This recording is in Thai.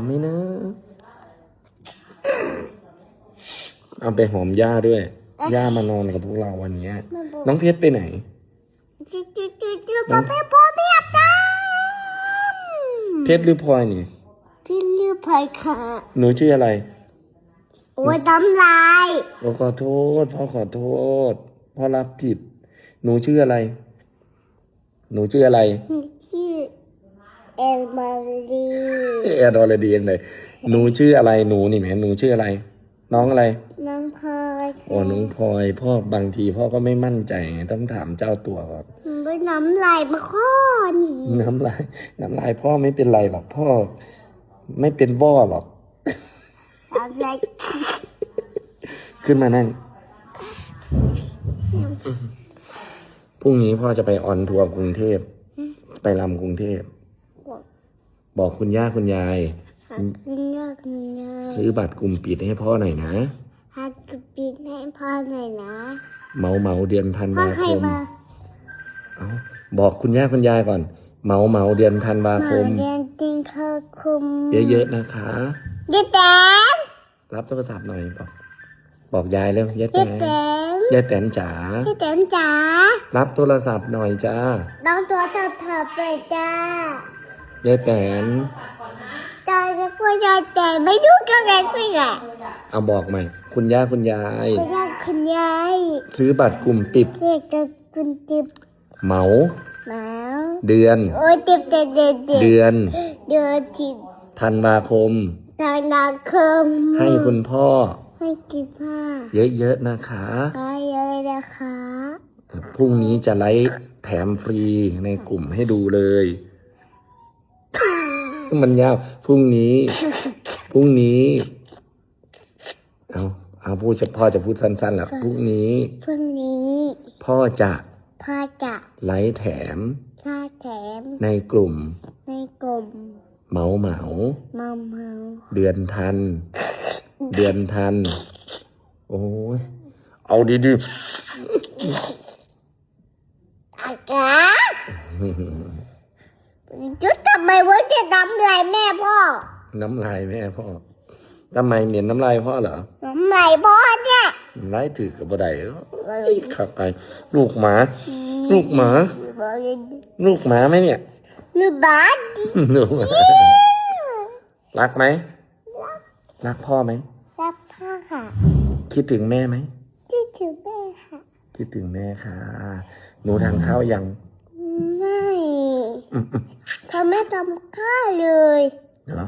มไหมนะเอาไปหอมย่าด้วยย่ามานอนกับพวกเราวันเนี้ยน้องเพชรไปไหนจุ๊จุ๊จุ๊จุ๊พ่อแม่พ่อไม่อาบน้เพชรหรือพลอยนี่ำพี่ลือภัยค่ะหนูชื่ออะไรโอ้ยน้ำลายเราขอโทษพ่อขอโทษพ่อรับผิด หนูชื่ออะไร หนูชื่ออะไรชื่อ เอลมารีแอดอลดีเองเลยหนูชื่ออะไรหนูนี่แหมหนูชื่ออะไร น้องอะไร น้ำพายโอ้น้องพลอยพ่อบางทีพ่อก็ไม่มั่นใจไงต้องถามเจ้าตัวก่อนไปน้ำลายมาข้อนี่น้ำลายน้ำลายพ่อไม่เป็นไรหรอกพ่อ ไม่เป็นว่อหรอกอะไรขึ้นมานั่งพรุ่งนี้พ่อจะไปออนทัวร์กรุงเทพ ไปลำกรุงเทพ บอกคุณย่าคุณยายหักขึ้นยากขึ้นยากซื้อบัตรกลุ่มปิดให้พ่อหน่อยนะหักกระปิดให้พ่อหน่อยนะเมาเมาเดือนธันพ่อวาใครคมมาเอาบอกคุณย่าคุณยายก่อน เมาเมาเดือนธันวามาคม เรียนติงเข้าคุมเยอะๆนะคะเจ๊แตงรับโทรศัพท์หน่อยบอก บอกยายเร็วยายแตเจ๊นแตงยายแตนจ๋าเจ๊แตงจ๋ารับโทรศัพท์หน่อยจ้า น้องตัวถับถับไปจ้า ยายแตนตอนนี้พ่อยายแต่ไม่ดูกันเลยคุยไงเอาบอกใหม่ คุณย่าคุณยาย คุณยายคุณยายซื้อบัตรกลุ่มปิดเรียกจะคุณจิบเหมาหมาเดือน โอ้ยจิบเด็ดเด็ดเด็ดเดือน เดือนจิบธันวาคมตานาคมให้คุณพ่อ ให้กินผ้าเยอะๆนะคะไปเลยนะคะพรุ่งนี้จะไลฟ์แถมฟรีในกลุ่มให้ดูเลย มันยาวพรุ่งนี้พรุ่งนี้ เอาเอาพูดเฉพาะจะพูดสั้นๆแหละพรุ่งนี้ พรุ่งนี้ พ่อจะพ่อจะไลฟ์แถมชาแถม ในกลุ่ม ในกลุ่ม เหมาเหมาเมาเมาเดือนทัน เดือนทัน โอ้ยเอาดีอากา จุดทำไมวะจะทำอะไรแม่พ่อๆน้ำลายแม่พ่อทำไมเหม็นน้ำลายพ่อเหรอทำไมพ่อเนี่ยไล่ถือกับบัไดเอ้ยขับไป ลูกหมา ลูกหมา ลูกหมาไหมเนี่ย ลูกบาสลูกหมารักไหม รักพ่อไหม รับพ่อค่ะ คิดถึงแม่ไหมที่ถือแม่ค่ะ คิดถึงแม่ค่ะ หนูทานข้าวยังไม่ เขาไม่ทำข้าวเลย เหรอ